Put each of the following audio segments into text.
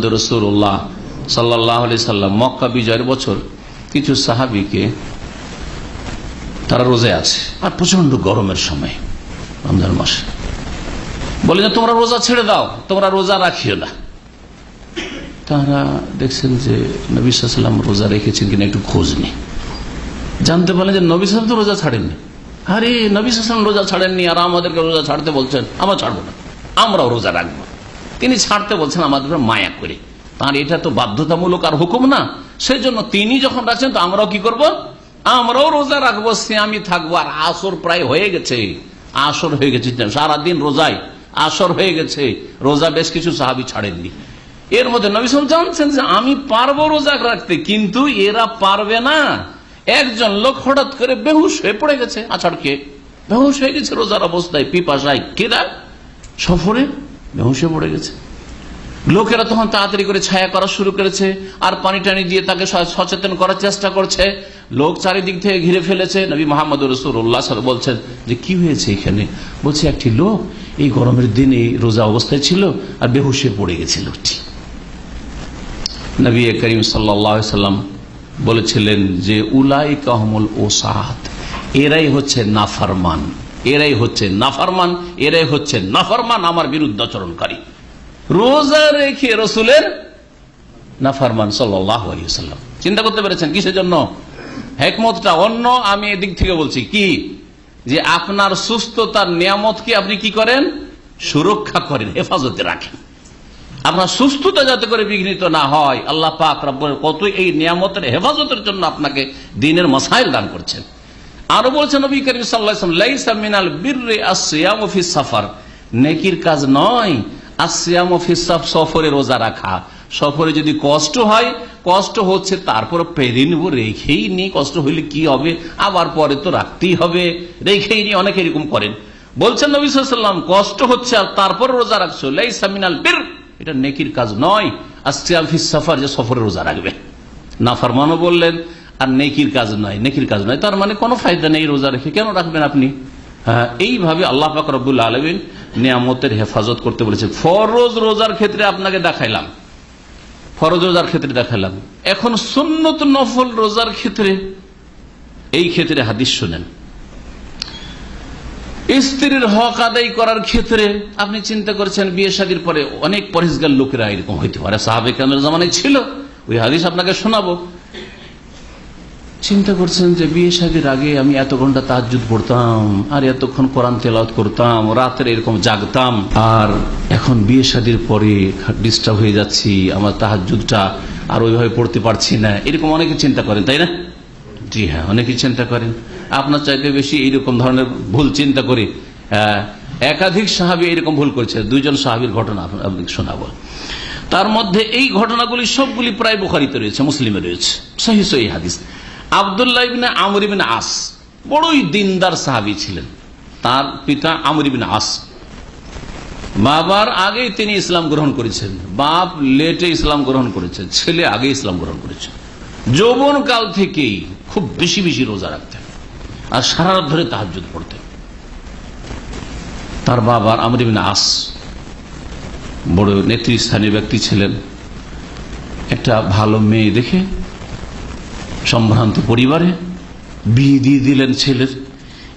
রসুল্লাহ সাল্লাহ সাল্লাম মক্কা বিজয়ের বছর কিছু সাহাবিকে তারা রোজে আছে। আর প্রচণ্ড গরমের সময় রমজান মাসে। বলে যে, তোমরা রোজা ছেড়ে দাও, তোমরা রোজা রাখিও না। তারা দেখছেন যে নবী রোজা রেখেছেন কিনা একটু খোঁজ নেই। জানতে পারলেন যে নবী তো রোজা ছাড়েননি। আরে, নবী রোজা ছাড়েননি আর আমাদেরকে রোজা ছাড়তে বলছেন, আমরা ছাড়বো না, আমরাও রোজা রাখব। তিনি ছাড়তে বলছেন আমাদের মায়া করে। তার এটা তো বাধ্যতামূলক আর হুকুম না। সেই জন্য তিনি যখন রাখছেন, তো আমরাও কি করব? আমরাও রোজা রাখব আমি থাকব। আর আসর প্রায় হয়ে গেছে। আসর হয়ে গেছে সারাদিন রোজায় আসর হয়ে গেছে। রোজা বেশ কিছু সাহাবি ছাড়েননি। এর মধ্যে নবিসম জানছেন যে, আমি পারব রোজা রাখতে, কিন্তু এরা পারবে না। একজন লোক হঠাৎ করে বেহুশ হয়ে পড়ে গেছে, আছাড় কে বেহুশ হয়ে গেছে রোজার অবস্থায়, পিপাসায় কেরা সফরে হয়ে পড়ে গেছে। লোকেরা তখন তাড়াতাড়ি করে ছায়া করা শুরু করেছে আর পানি টানি দিয়ে তাকে সচেতন করার চেষ্টা করছে। লোক চারিদিক থেকে ঘিরে ফেলেছে। নবী মোহাম্মদ রসুল্লাহ বলছেন যে, কি হয়েছে এখানে? বলছে, একটি লোক এই গরমের দিনে রোজা অবস্থায় ছিল আর বেহুশে পড়ে গেছে লোকটি নবী করিম সাল্লাম বলেছিলেন যে উলাই কাহমুল ওসাদ এরাই হচ্ছে নাফারমান। এরাই হচ্ছে নাফারমান, এরাই হচ্ছে নাফারমান আমার বিরুদ্ধ আচরণকারী। রোজা রেখে রসুলের নাফারমান সাল্লাম চিন্তা করতে পেরেছেন কিসের জন্য? হেকমতটা অন্য, আমি এদিক থেকে বলছি কি? যে আপনার সুস্থতার নিয়ামতকে আপনি কি করেন? সুরক্ষা করেন, হেফাজতে রাখেন। আপনার সুস্থতা যাতে করে বিঘ্নিত না হয়, আল্লাহ পাক কত এই নিয়ামতের হেফাজতের জন্য আপনাকে দিনের মশাইল দান করছেন। আরও বলছেন নবী করিম সাফার। নেকির কাজ নয় আসিয়াম সফরে রোজা রাখা। সফরে যদি কষ্ট হয়, কষ্ট হচ্ছে তারপর পেরে নেব, রেখেই নি, কষ্ট হইলে কি হবে? আবার পরে তো রাখতেই হবে। রেখেই নি, অনেকে এরকম করেন। বলছেন নবী সাল্লাম কষ্ট হচ্ছে আর তারপর রোজা রাখছো। লাইসামিনাল বীর, এটা নেকির কাজ নয়। আসিয়াম ফিস সাফার যে সফরে রোজা রাখবে। না ফরমানও বললেন আর নেকির কাজ নয়, নেকির কাজ নয়। তার মানে কোনো ফায়দা নেই রোজা রেখে। কেন রাখবেন আপনি? হ্যাঁ এইভাবে আল্লাহ পাক রব্বুল আলমিন নিয়ামতের হেফাজত করতে বলেছে। ফরজ রোজার ক্ষেত্রে আপনাকে দেখাইলাম। ফরজ রোজার ক্ষেত্রে দেখাইলাম। এখন সুন্নত নফল রোজার ক্ষেত্রে, এই ক্ষেত্রে হাদিস শোনেন। স্ত্রীর হক আদায় করার ক্ষেত্রে আপনি চিন্তা করছেন, বিয়ে শাদির পরে অনেক পরিষ্কার লোকেরা এরকম হইতে পারে। সাহাবেক জামানায় ছিল। ওই হাদিস আপনাকে শোনাবো। চিন্তা করছেন যে বিয়ে শাদির আগে আমি এত ঘণ্টা তাহাজুদ পড়তাম, আর এতক্ষণ কোরআন তেলাওত করতাম, রাতের এরকম জাগতাম, আর এখন বিয়ে শাদির পরে ডিস্টার্ব হয়ে যাচ্ছি, আমার তাহাজুদটা আর ওইভাবে পড়তে পারছি না। এরকম অনেকে চিন্তা করেন, তাই না? জি হ্যাঁ অনেকে চিন্তা করেন। আপনার চাইতে বেশি এইরকম ধরনের ভুল চিন্তা করি। একাধিক সাহাবি এরকম ভুল করেছে, দুইজন সাহাবির ঘটনা আপনাকে শোনাবো। তার মধ্যে এই ঘটনাগুলি সবগুলি প্রায় বুখারিতে রয়েছে, মুসলিমে রয়েছে, সহি সহি হাদিস। আবদুল্লাহ ইবিন আমর আস। বড়ই দিনদার সাহাবি ছিলেন। তার পিতা আমর আস। বাবার আগেই তিনি ইসলাম গ্রহণ করেছেন। বাপ লেটে ইসলাম গ্রহণ করেছেন। ছেলে আগে ইসলাম গ্রহণ করেছেন। যৌবন কাল থেকেই খুব বেশি বেশি রোজা রাখতেন আর সারা ধরে তাহাজুদ পড়তেন। তার বাবার আমর ইবিন আস বড় নেতৃস্থানীয় ব্যক্তি ছিলেন। একটা ভালো মেয়ে দেখে সম্ভ্রান্ত পরিবারে, বিয়ে দিয়ে দিলেন ছেলের।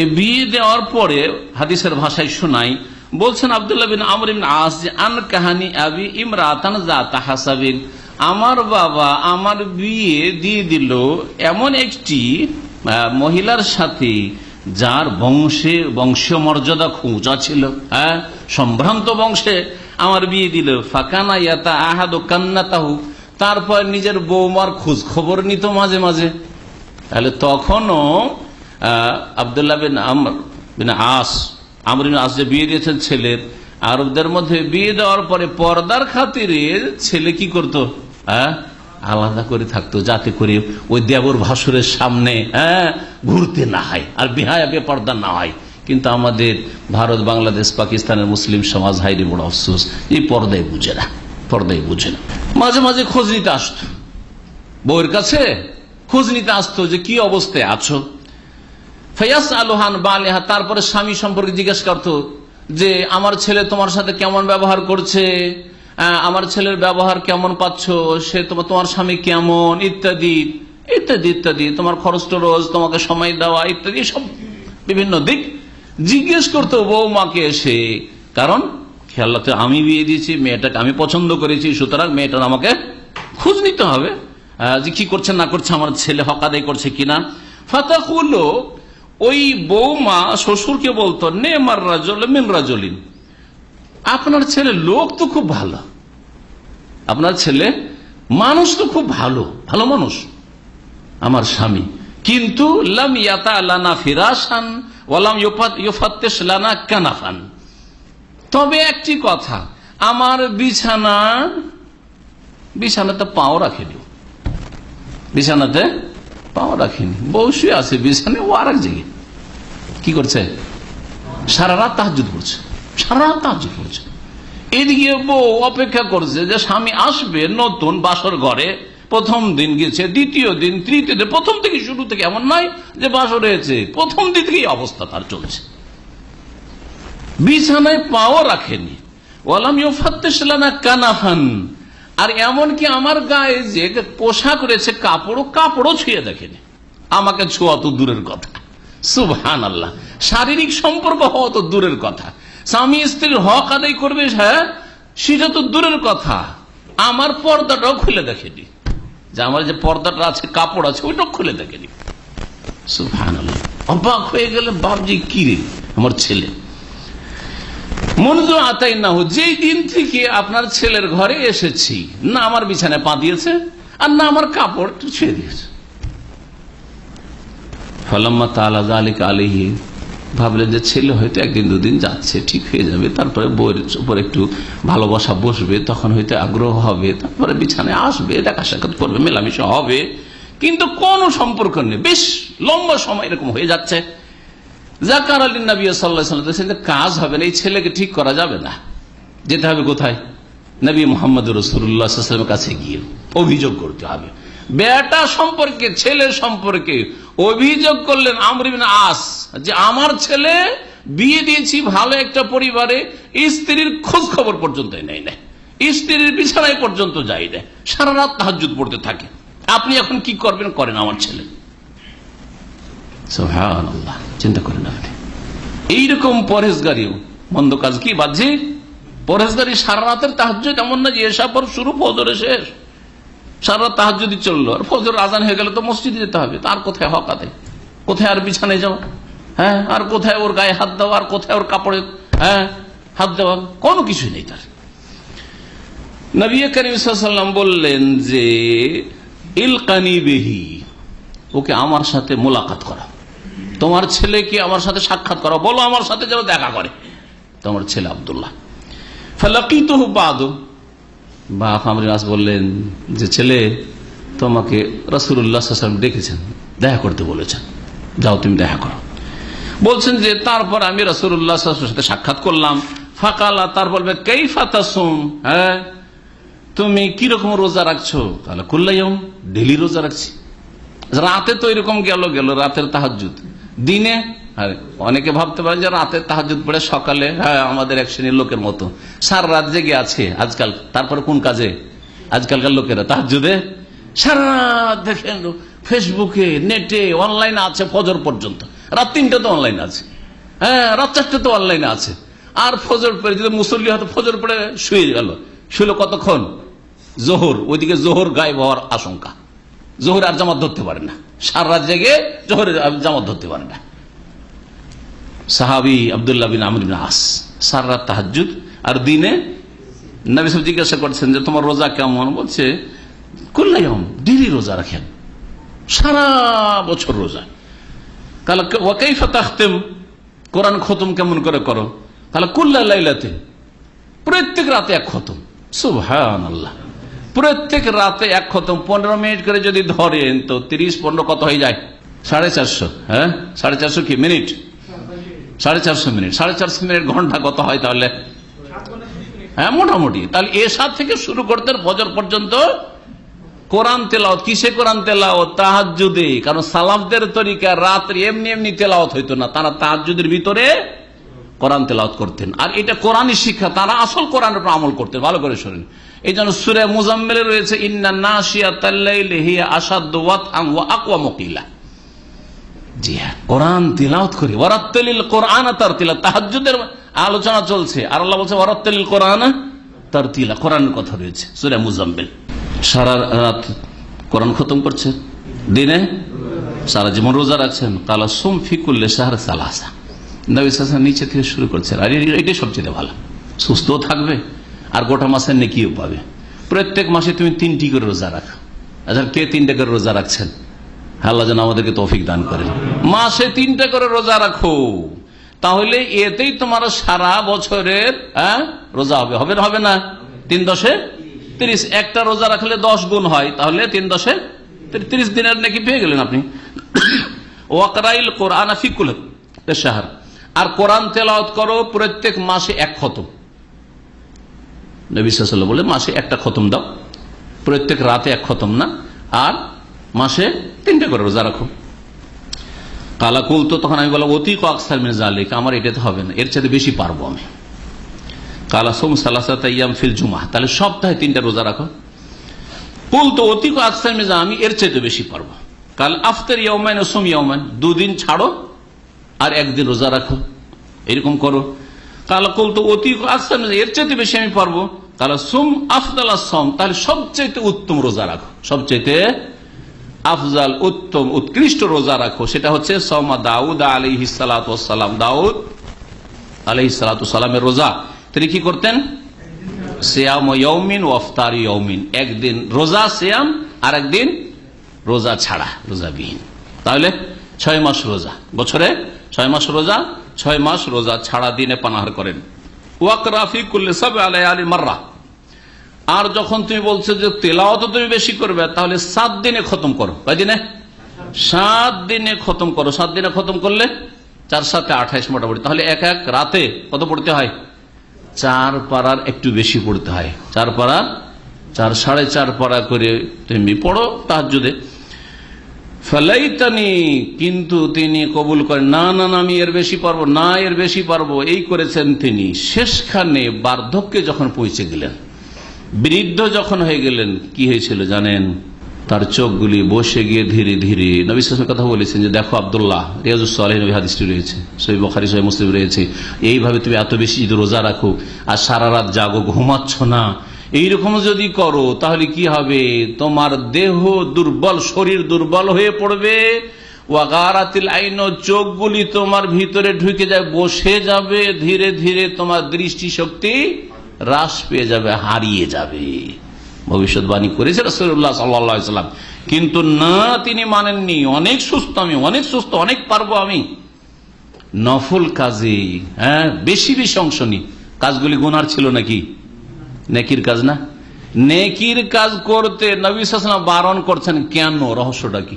এ বিয়ে দেওয়ার পরে হাদিসের ভাষায় শোনাই, বলছেন আবদুল্লাহ বিন আমর আস যে, আন কাহানি আবি ইমরাতান হাসাবিন। আমার বাবা আমার বিয়ে দিয়ে দিল এমন একটি মহিলার সাথে যার বংশে বংশীয় মর্যাদা খুঁজা ছিল হ্যাঁ সম্ভ্রান্ত বংশে। আমার বিয়ে দিল, ফাঁকানা ইয়াতা আহাদ কান্না তাহু তারপর নিজের বৌমার খোঁজ খবর নিত মাঝে মাঝে। তাহলে তখনও আবদুল্লাহ বিন আমর বিন আস, আমর আস যে বিয়ে দিয়েছেন ছেলের, আরবদের মধ্যে বিয়ে দেওয়ার পরে পর্দার খাতিরে ছেলে কি করতো? হ্যাঁ আলাদা করে থাকতো, যাতে করে ওই দেবর ভাসুরের সামনে হ্যাঁ ঘুরতে না হয় আর বিহায়া বেপর্দা না হয়। কিন্তু আমাদের ভারত, বাংলাদেশ, পাকিস্তানের মুসলিম সমাজ হাইরে বড় অফসোস এই পর্দায় বুঝে না, পর্দায় বুঝে না। মাঝে মাঝে খোঁজ নিতে আসতো। বউয়ের কাছে খোঁজ নিতে আসতো যে কি অবস্থায় আছো। ফয়াস আলোহান বালেহা, তারপরে স্বামী সম্পর্কে জিজ্ঞেস করতো যে, আমার ছেলে তোমার সাথে কেমন ব্যবহার করছে? আমার ছেলের ব্যবহার কেমন পাচ্ছ? সে তোমার তোমার স্বামী কেমন? ইত্যাদি ইত্যাদি ইত্যাদি। তোমার খরচ রোজ তোমাকে সময় দেওয়া, ইত্যাদি। সব বিভিন্ন দিক জিজ্ঞেস করতো বৌমাকে এসে। কারণ খেয়াল রাখতে আমি বিয়ে দিয়েছি, মেয়েটাকে আমি পছন্দ করেছি, সুতরাং মেয়েটার আমাকে খোঁজ নিতে হবে। যে কি করছে, না করছে, আমার ছেলে হক আদায় করছে কিনা। ফাতাকুলো, ওই বৌমা শ্বশুরকে বলতো, নে মার রাজল মিন রাজলিন। আপনার ছেলে লোক তো খুব ভালো। আপনার ছেলে মানুষ তো খুব ভালো ভালো মানুষ, আমার স্বামী। কিন্তু লাম ইয়াতা লানা ফিরাসান ওয়ালাম ইউফাত্তেশ লানা কানাফান। তবে একটি কথা, আমার বিছানা, বিছানাতে পাও রাখেনি। বিছানাতে পাও রাখেনি। শুয়ে আছে বিছানে ও আর এক জায়গায়। কি করছে? সারা রাত তাহাজুদ করছে। সারা রাত তাহাজুদ করছে। এদিকে বউ অপেক্ষা করছে যে স্বামী আসবে নতুন বাসর ঘরে। প্রথম দিন গেছে, দ্বিতীয় দিন, তৃতীয় দিন, প্রথম থেকে শুরু থেকে এমন নয় যে বাসর হয়েছে। প্রথম দিন থেকেই অবস্থা তার চলছে। বিছানায় পাও রাখেনি। ওয়ালাম কানাফান আর এমনকি আমার গায়ে যে পোশাক রয়েছে, কাপড়ও কাপড়ও ছুঁয়ে দেখেনি। আমাকে ছোঁয়া তো দূরের কথা। সুবহান আল্লাহ শারীরিক সম্পর্ক হওয়া তো দূরের কথা। স্বামী স্ত্রীর হক আদায় করবে হ্যাঁ সেটা তো দূরের কথা। আমার পর্দাটাও খুলে দেখেনি। যে আমার যে পর্দাটা আছে, কাপড় আছে, ওইটাও খুলে দেখেনি। আল্লাহ অবাক হয়ে গেলে বাবজি কি রে? আমার ছেলে। মনজু আতাই না যেই দিন থেকে আপনার ছেলের ঘরে এসেছি, না আমার বিছানায় পা দিয়েছে, আর না আমার কাপড় ছুঁয়ে দিয়েছে। ফলাম্মা তালা আলিক আলিহি ভাবলেন যে ছেলে হয়তো একদিন দুদিন যাচ্ছে, ঠিক হয়ে যাবে, তারপরে বইয়ের উপর একটু ভালোবাসা বসবে, তখন হয়তো আগ্রহ হবে, তারপরে বিছানায় আসবে দেখা সাক্ষাৎ করবে, মেলামেশা হবে, কিন্তু কোনো সম্পর্ক নেই, বেশ লম্বা সময় এরকম হয়ে যাচ্ছে। জাকার আলী নবী কাজ হবে না, এই ছেলেকে ঠিক করা যাবে না। যেতে হবে কোথায়? নবী মোহাম্মদ রসুল্লাহামের কাছে গিয়ে অভিযোগ করতে হবে। বেটা সম্পর্কে, ছেলের সম্পর্কে অভিযোগ করলেন আমরিবিন আস যে আমার ছেলে বিয়ে দিয়েছি ভালো একটা পরিবারে, স্ত্রীর খোঁজ খবর পর্যন্ত নেই। না স্ত্রীর বিছানায় পর্যন্ত যাই না সারা রাত তাহাজুদ পড়তে থাকে। আপনি এখন কি করবেন? করেন আমার ছেলে। চিন্তা করেন আপনি। এইরকম পরেশগারিও মন্দ কাজ কি বাহ্যে পরেশগারি সারা রাতের তাহাজ্জুদ এমন না যে এসা পর শুরু, ফজরে শেষ। সারা রাত তাহাজ্জুদি চলল, আর ফজর আজান হয়ে গেলে তো মসজিদে যেতে হবে তার কোথায় হক আদায় কোথায় আর বিছানায় যাওয়া? হ্যাঁ আর কোথায় ওর গায়ে হাত দেওয়া, আর কোথায় ওর কাপড়ে হ্যাঁ হাত দেওয়া? কোনো কিছুই নেই তার। নবী করিম সাল্লাম বললেন যে, ইলকানি বেহি, ওকে আমার সাথে মোলাকাত করা। তোমার ছেলে কি আমার সাথে সাক্ষাৎ করো? বলো আমার সাথে যেন দেখা করে। তোমার ছেলে আবদুল্লাহ। ফালাকি তো বাদ বাপ আমরিনাস বললেন যে, ছেলে, তোমাকে রসুল্লাহ ডেকেছেন, দেখা করতে বলেছেন। যাও, তুমি দেখা করো। বলছেন যে, তারপর আমি রসুল্লাহ সাথে সাক্ষাৎ করলাম। ফাঁকালা, তার বলবে কেই ফাতাসুম হ্যাঁ তুমি কীরকম রোজা রাখছো? তাহলে কুল্লাইম ডেলি রোজা রাখছি। রাতে তো এরকম গেল গেল রাতের তাহাজুদ দিনে অনেকে ভাবতে পারেন যে রাতের তাহাজুদ পড়ে সকালে হ্যাঁ আমাদের এক শ্রেণির লোকের মতো। সারা রাত জেগে আছে আজকাল। তারপরে কোন কাজে? আজকালকার লোকেরা তাহাজুদে সারা রাত দেখেন, ফেসবুকে, নেটে অনলাইনে আছে ফজর পর্যন্ত। রাত তিনটা তো অনলাইন আছে। হ্যাঁ রাত চারটে তো অনলাইনে আছে। আর ফজর পরে যদি মুসল্লি হয়তো ফজর পরে শুয়ে গেল শুলো কতক্ষণ? জোহর, ওইদিকে জোহর গায়েব হওয়ার আশঙ্কা। জোহর আর জামাত ধরতে পারে না। সার রাত জেগে জোহরের জামাত ধরতে পারে না। সাহাবি আবদুল্লাহ বিন আমর আস, সার রাত তাহাজুদ আর দিনে নবী সব জিজ্ঞাসা করছেন যে, তোমার রোজা কেমন? বলছে কুল্লাইম দিলি রোজা রাখেন। সারা বছর রোজা। তাহলে ওয়াকাই ফাতাহতেম কোরআন খতম কেমন করে করো? তাহলে কুল্লা লাইলাতে প্রত্যেক রাতে এক খতম। সুবহান আল্লাহ প্রত্যেক রাতে এক খতম, পনেরো মিনিট করে যদি ধরেন তো তিরিশ, পনেরো কত হয়ে যায়? সাড়ে চারশো হ্যাঁ? সাড়ে চারশো কি? মিনিট? সাড়ে চারশো মিনিট। সাড়ে চারশো মিনিট ঘণ্টা কত হয় তাহলে? হ্যাঁ মোটামুটি। তাহলে এসার থেকে শুরু করতে ফজর পর্যন্ত কোরআন তেলাওত কিসে কোরআন তেলাওত তাহাজুদে কারণ সালাফদের তরিকা রাত্রি এমনি এমনি তেলাওত হইতো না। তারা তাহাজুদের ভিতরে কোরআন তেলাওত করতেন। আর এটা কোরআনই শিক্ষা। তারা আসল কোরআনের উপর আমল করতেন। ভালো করে শোনেন। এই জন্য সুরে মুজাম্মেলে রয়েছে, ইন্না তাল্লাইলি হিয়া আলোচনা চলছে। আর আল্লাহ বলছে সুরে রাত কোরআন খতম করছে। দিনে সারা জীবন রোজা রাখছেন। কালা সোম ফিকুল্লে শাহর সালাসা। নবী নিচে থেকে শুরু করছেন। আর এটাই সবচেয়ে ভালো। সুস্থও থাকবে। আর গোটা মাসের নেকিও পাবে। প্রত্যেক মাসে তুমি তিনটি করে রোজা রাখো। আচ্ছা কে তিনটা করে রোজা রাখছেন? আল্লাহ যেন আমাদেরকে তৌফিক দান করেন। মাসে তিনটা করে রোজা রাখো। তাহলে এতেই তোমার সারা বছরের হ্যাঁ, রোজা হবে। হবে না হবে না? তিন দশে তিরিশ। একটা রোজা রাখলে দশ গুণ হয়। তাহলে তিন দশে তিরিশ। দিনের নাকি পেয়ে গেলেন আপনি। ওয়াকরাইল কোরআন ফিকুল শাহার। আর কোরআন তেলাওয়াত করো প্রত্যেক মাসে এক খতম। নবী বলে, মাসে একটা খতম দাও। প্রত্যেক রাতে এক খতম না। আর মাসে তিনটা করে রোজা রাখো। কালাকুল তো তখন আমি বললাম, অতি আকসার মির্জা আলিক আমার এটাতে হবে না, এর চাইতে বেশি পারব আমি। কালাসোম সালাসাত ইয়াম ফিল জুমা তাহলে সপ্তাহে তিনটা রোজা রাখো। কুল তো অতি আকসার মির্জা আমি এর চাইতে বেশি পারব। কাল আফতার ইয়মাইন সোম ইয়মাইন দুদিন ছাড়ো আর একদিন রোজা রাখো। এরকম করো। কালা কুল তো অতি মির্জা এর চাইতে বেশি আমি পারব। কালা সোম আফদাল সম, তাহলে সবচাইতে উত্তম রোজা রাখো। সবচাইতে আফজাল উত্তম, উৎকৃষ্ট রোজা রাখো। সেটা হচ্ছে সৌমা দাউদ আলী সালাম দাউদ আলহ সালামের রোজা। তিনি কি করতেন? সিয়াম ইয়মিন ও আফতার ইয়মিন একদিন রোজা সিয়াম আর একদিন রোজা ছাড়া, রোজাবিহীন। তাহলে ছয় মাস রোজা। বছরে ছয় মাস রোজা ছয় মাস রোজা ছাড়া দিনে পানাহার করেন। ওয়াক রাফি কুল্লে সব আলাই আলী মার্রা। আর যখন তুমি বলছো যে তেলাওয়াত তুমি বেশি করবে, তাহলে সাত দিনে খতম করো। কয় দিনে? সাত দিনে খতম করো। সাত দিনে খতম করলে চার সাথে আঠাইশ মোটামুটি। তাহলে এক এক রাতে কত পড়তে হয়? চার পাড়ার একটু বেশি পড়তে হয়। চার পাড়া চার, সাড়ে চার পাড়া করে তুমি পড়ো যদি ফেলাইতানি, কিন্তু তিনি কবুল করেন। না না আমি এর বেশি পারব, না, এর বেশি পারব, এই করেছেন তিনি। শেষখানে বার্ধক্যে যখন পৌঁছে গেলেন, বৃদ্ধ যখন হয়ে গেলেন, কি হয়েছিল জানেন? তার চোখগুলি বসে গিয়ে ধীরে ধীরে নবিশ্বাসের কথা বলেছেন যে, দেখো আবদুল্লাহ রিয়াজুসালেহ রয়েছে সই বখারি, সহি মুসলিম রয়েছে। এইভাবে তুমি এত বেশি রোজা রাখো, আর সারা রাত জাগো, ঘুমাচ্ছ না এইরকম যদি করো, তাহলে কি হবে? তোমার দেহ দুর্বল, শরীর দুর্বল হয়ে পড়বে। ওয়াগারাতিল আইন, চোখগুলি তোমার ভিতরে ঢুকে যায়, বসে যাবে, ধীরে ধীরে তোমার দৃষ্টি শক্তি হ্রাস পেয়ে যাবে, হারিয়ে যাবে। ভবিষ্যৎবাণী করেছে রসুল্লাহ সাল্লাম। কিন্তু না, তিনি মানেননি। অনেক সুস্থ আমি, অনেক সুস্থ, অনেক পারব আমি। নফল কাজে হ্যাঁ বেশি বেশি অংশ নি কাজগুলি গুনার ছিল নাকি? নেকির কাজ না? নেকির কাজ করতে নবী বারণ করছেন, কেন? রহস্যটা কি?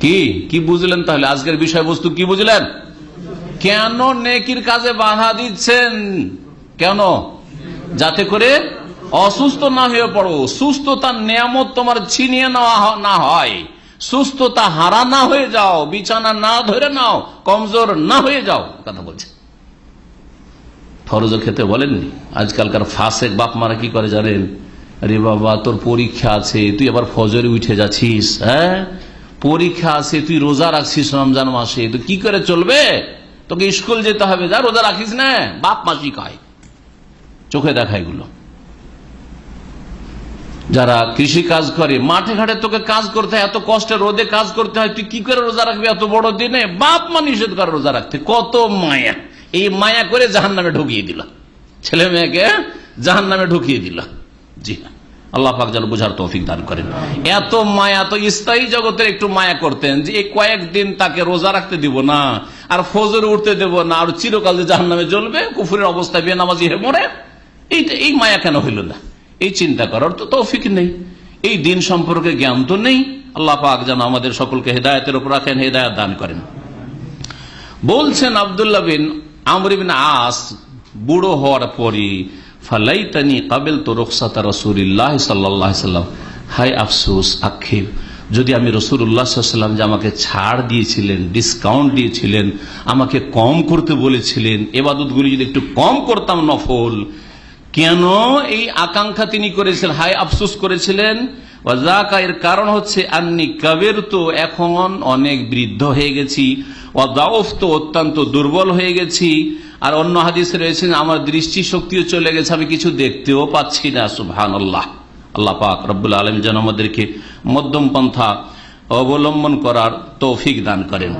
কি? কি বুঝলেন তাহলে? আজকের বিষয়বস্তু কি বুঝলেন? কেন নেকির কাজে বাধা দিচ্ছেন? কেন? যাতে করে অসুস্থ না হয়ে পড়ো। সুস্থতার নিয়ামত তোমার ছিনিয়ে নেওয়া না হয়। সুস্থতা হারা না হয়ে যাও, বিছানা না ধরে নাও, কমজোর না হয়ে যাও, কথা বলছে। ফরজের ক্ষেত্রে বলেননি। আজকালকার ফাঁসেক বাপ মারা কি করে জানেন? আরে বাবা, তোর পরীক্ষা আছে, তুই আবার ফজরে উঠে যাচ্ছিস হ্যাঁ? পরীক্ষা আছে, তুই রোজা রাখছিস রমজান মাসে, তো কি করে চলবে? তোকে স্কুল যেতে হবে, যা রোজা রাখিস না, বাপ মাসি কয় চোখে দেখা এগুলো। যারা কৃষি কাজ করে, মাঠে ঘাটে তোকে কাজ করতে হয়, এত কষ্টে রোদে কাজ করতে হয়, তুই কি করে রোজা রাখবি এত বড় দিনে? বাপ মা নিষেধ করে রোজা রাখতে, কত মায়া। এই মায়া করে জাহান নামে ঢুকিয়ে দিল। ছেলে মেয়েকে জাহান নামে ঢুকিয়ে দিল। জি হ্যাঁ। আল্লাহ পাক যেন বোঝার তৌফিক দান করেন। এত মায়া তো স্থায়ী জগতের একটু মায়া করতেন যে এই কয়েকদিন তাকে রোজা রাখতে দিব না, আর ফজরে উঠতে দেব না, আর চিরকাল যে জাহান নামে জ্বলবে, কুফুরের অবস্থায় বেনামাজি হয়ে মরে, এইটা, এই মায়া কেন হইল না? এই চিন্তা করার তো তৌফিক নেই। এই দিন সম্পর্কে জ্ঞান তো নেই। আল্লাহ পাক যেন আমাদের সকলকে হেদায়তের উপর রাখেন, হেদায়ত দান করেন। বলছেন আবদুল্লাহ বিন আমর বিন আস বুড়ো হওয়ার পরে ফালাইতানি কাবেল তো রুখসাতা রসুলিল্লাহ সাল্লাহ সাল্লাম। হাই আফসোস, আক্ষেপ, যদি আমি রসুল উল্লাহাম যে আমাকে ছাড় দিয়েছিলেন ডিসকাউন্ট দিয়েছিলেন, আমাকে কম করতে বলেছিলেন, এবাদতগুলি যদি একটু কম করতাম নফল, কেন এই আকাঙ্ক্ষা তিনি করেছিলেন? হাই আফসুস করেছিলেন? ওয়াজাকা, এর কারণ হচ্ছে আন্নি কাবের তো এখন অনেক বৃদ্ধ হয়ে গেছি ওয়াদাউফ তো অত্যন্ত দুর্বল হয়ে গেছি। আর অন্য হাদিসে রয়েছেন আমার দৃষ্টি শক্তিও চলে গেছে, আমি কিছু দেখতেও পাচ্ছি না সুহান আল্লাহ আল্লাহ পাক রব্বুল আলম যেন আমাদেরকে মধ্যম পন্থা অবলম্বন করার তৌফিক দান করেন।